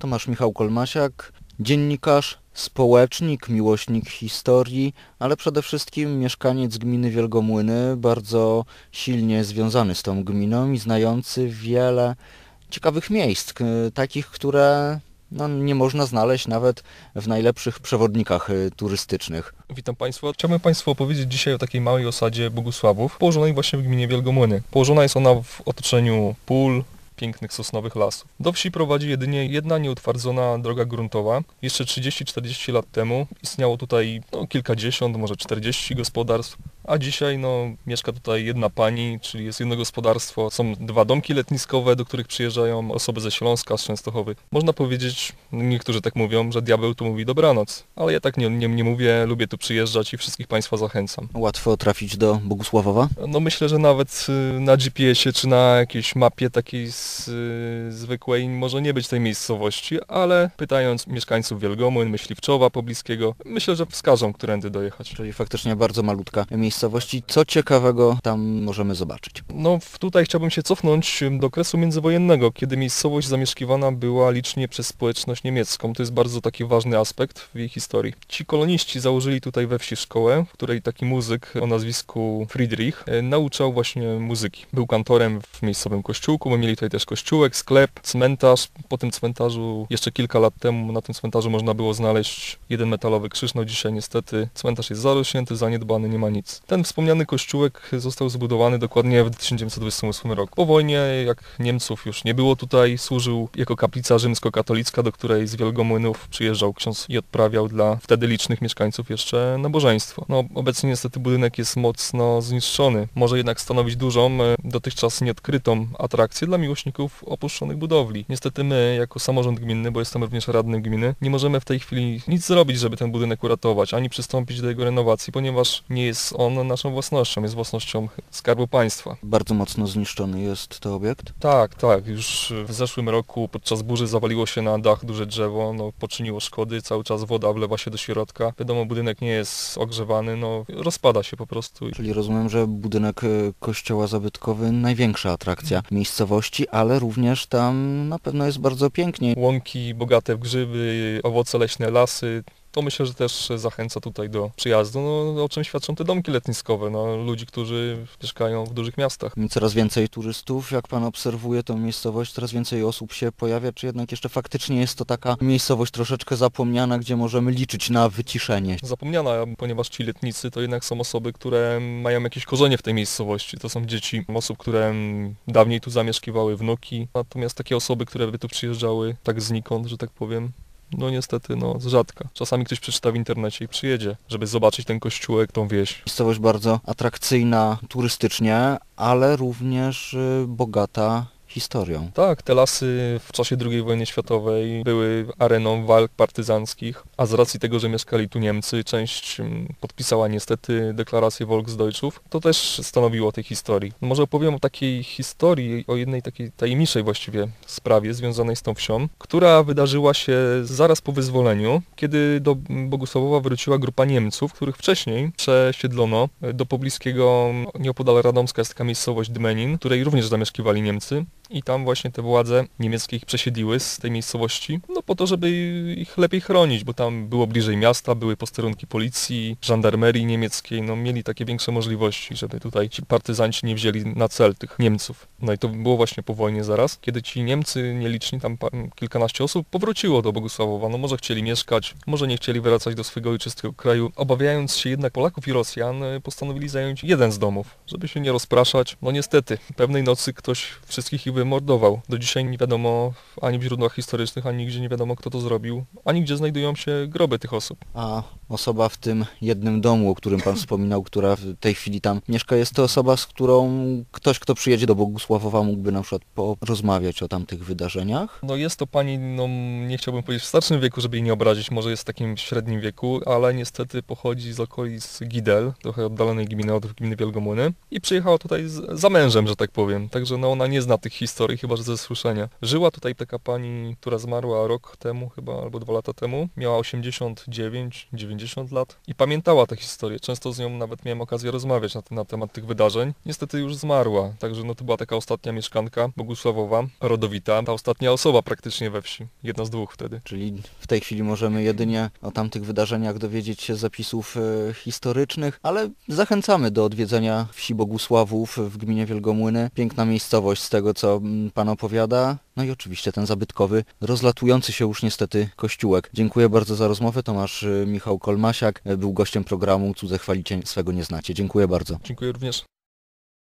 Tomasz Michał Kolmasiak, dziennikarz, społecznik, miłośnik historii, ale przede wszystkim mieszkaniec gminy Wielgomłyny, bardzo silnie związany z tą gminą i znający wiele ciekawych miejsc, k- takich, które no, nie można znaleźć nawet w najlepszych przewodnikach y, turystycznych. Witam Państwa. Chciałbym Państwu opowiedzieć dzisiaj o takiej małej osadzie Bogusławów, położonej właśnie w gminie Wielgomłyny. Położona jest ona w otoczeniu pól, pięknych sosnowych lasów. Do wsi prowadzi jedynie jedna nieutwardzona droga gruntowa. Jeszcze 30-40 lat temu istniało tutaj no, kilkadziesiąt, może 40 gospodarstw, a dzisiaj no, mieszka tutaj jedna pani, czyli jest jedno gospodarstwo. Są dwa domki letniskowe, do których przyjeżdżają osoby ze Śląska, z Częstochowy. Można powiedzieć, niektórzy tak mówią, że diabeł tu mówi dobranoc, ale ja tak nie, nie, nie mówię, lubię tu przyjeżdżać i wszystkich Państwa zachęcam. Łatwo trafić do Bogusławowa? No myślę, że nawet y, na GPS-ie czy na jakiejś mapie takiej z, y, zwykłej może nie być tej miejscowości, ale pytając mieszkańców Wielgomłyn, Myśliwczowa pobliskiego, myślę, że wskażą, którędy dojechać. Czyli faktycznie bardzo malutka miejscowości. Co ciekawego tam możemy zobaczyć? No tutaj chciałbym się cofnąć do okresu międzywojennego, kiedy miejscowość zamieszkiwana była licznie przez społeczność niemiecką. To jest bardzo taki ważny aspekt w jej historii. Ci koloniści założyli tutaj we wsi szkołę, w której taki muzyk o nazwisku Friedrich e, nauczał właśnie muzyki. Był kantorem w miejscowym kościółku, my mieli tutaj też kościółek, sklep, cmentarz. Po tym cmentarzu jeszcze kilka lat temu na tym cmentarzu można było znaleźć jeden metalowy krzyż. No dzisiaj niestety cmentarz jest zarośnięty, zaniedbany, nie ma nic. Ten wspomniany kościółek został zbudowany dokładnie w 1928 roku. Po wojnie, jak Niemców już nie było tutaj, służył jako kaplica rzymskokatolicka, do której z Wielgomłynów przyjeżdżał ksiądz i odprawiał dla wtedy licznych mieszkańców jeszcze nabożeństwo. No, obecnie niestety budynek jest mocno zniszczony. Może jednak stanowić dużą, e, dotychczas nieodkrytą atrakcję dla miłośników opuszczonych budowli. Niestety my, jako samorząd gminny, bo jestem również radnym gminy, nie możemy w tej chwili nic zrobić, żeby ten budynek uratować, ani przystąpić do jego renowacji, ponieważ nie jest on naszą własnością, jest własnością Skarbu Państwa. Bardzo mocno zniszczony jest to obiekt. Tak, tak. Już w zeszłym roku podczas burzy zawaliło się na dach duże drzewo, no poczyniło szkody, cały czas woda wlewa się do środka. Wiadomo, budynek nie jest ogrzewany, no rozpada się po prostu. Czyli rozumiem, że budynek y, kościoła zabytkowy największa atrakcja miejscowości, ale również tam na pewno jest bardzo pięknie. Łąki bogate w grzyby, owoce leśne, lasy. To myślę, że też zachęca tutaj do przyjazdu, no, o czym świadczą te domki letniskowe, no, ludzi, którzy mieszkają w dużych miastach. Coraz więcej turystów, jak pan obserwuje tą miejscowość, coraz więcej osób się pojawia, czy jednak jeszcze faktycznie jest to taka miejscowość troszeczkę zapomniana, gdzie możemy liczyć na wyciszenie? Zapomniana, ponieważ ci letnicy to jednak są osoby, które mają jakieś korzenie w tej miejscowości. To są dzieci osób, które dawniej tu zamieszkiwały, wnuki. Natomiast takie osoby, które by tu przyjeżdżały tak znikąd, że tak powiem, no niestety, no rzadka. Czasami ktoś przeczyta w internecie i przyjedzie, żeby zobaczyć ten kościółek, tą wieś. Miejscowość bardzo atrakcyjna turystycznie, ale również y, bogata historią. Tak, te lasy w czasie II wojny światowej były areną walk partyzanckich, a z racji tego, że mieszkali tu Niemcy, część mm, podpisała niestety deklarację Volksdeutschów, to też stanowiło tej historii. Może opowiem o takiej historii, o jednej takiej tajemniczej właściwie sprawie związanej z tą wsią, która wydarzyła się zaraz po wyzwoleniu, kiedy do Bogusławowa wróciła grupa Niemców, których wcześniej przesiedlono do pobliskiego, nieopodal Radomska jest taka miejscowość Dmenin, której również zamieszkiwali Niemcy i tam właśnie te władze niemieckie ich przesiedliły z tej miejscowości, no po to, żeby ich lepiej chronić, bo tam było bliżej miasta, były posterunki policji, żandarmerii niemieckiej, no mieli takie większe możliwości, żeby tutaj ci partyzanci nie wzięli na cel tych Niemców. No i to było właśnie po wojnie zaraz, kiedy ci Niemcy nieliczni, tam kilkanaście osób, powróciło do Bogusławowa, no może chcieli mieszkać, może nie chcieli wracać do swojego ojczystego kraju. Obawiając się jednak Polaków i Rosjan, y, postanowili zająć jeden z domów, żeby się nie rozpraszać. No niestety, pewnej nocy ktoś wszystkich ich wymordował. Do dzisiaj nie wiadomo ani w źródłach historycznych, ani nigdzie nie wiadomo kto to zrobił, ani gdzie znajdują się groby tych osób. A osoba w tym jednym domu, o którym pan wspominał, która w tej chwili tam mieszka, jest to osoba, z którą ktoś, kto przyjedzie do Bogusławowa mógłby na przykład porozmawiać o tamtych wydarzeniach? No jest to pani, no nie chciałbym powiedzieć w starszym wieku, żeby jej nie obrazić, może jest w takim średnim wieku, ale niestety pochodzi z okolic Gidel, trochę oddalonej gminy od gminy Wielgomłyny i przyjechała tutaj z, za mężem, że tak powiem. Także no ona nie zna tych historii historii, chyba że ze słyszenia. Żyła tutaj taka pani, która zmarła rok temu chyba, albo dwa lata temu. Miała 89-90 lat i pamiętała tę historię. Często z nią nawet miałem okazję rozmawiać na, na temat tych wydarzeń. Niestety już zmarła, także no to była taka ostatnia mieszkanka Bogusławowa, rodowita, ta ostatnia osoba praktycznie we wsi. Jedna z dwóch wtedy. Czyli w tej chwili możemy jedynie o tamtych wydarzeniach dowiedzieć się z zapisów e, historycznych, ale zachęcamy do odwiedzenia wsi Bogusławów w gminie Wielgomłyny. Piękna miejscowość z tego, co pan opowiada. No i oczywiście ten zabytkowy, rozlatujący się już niestety kościółek. Dziękuję bardzo za rozmowę. Tomasz e, Michał Kolmasiak e, był gościem programu Cudze chwalicie swego nie znacie. Dziękuję bardzo. Dziękuję również.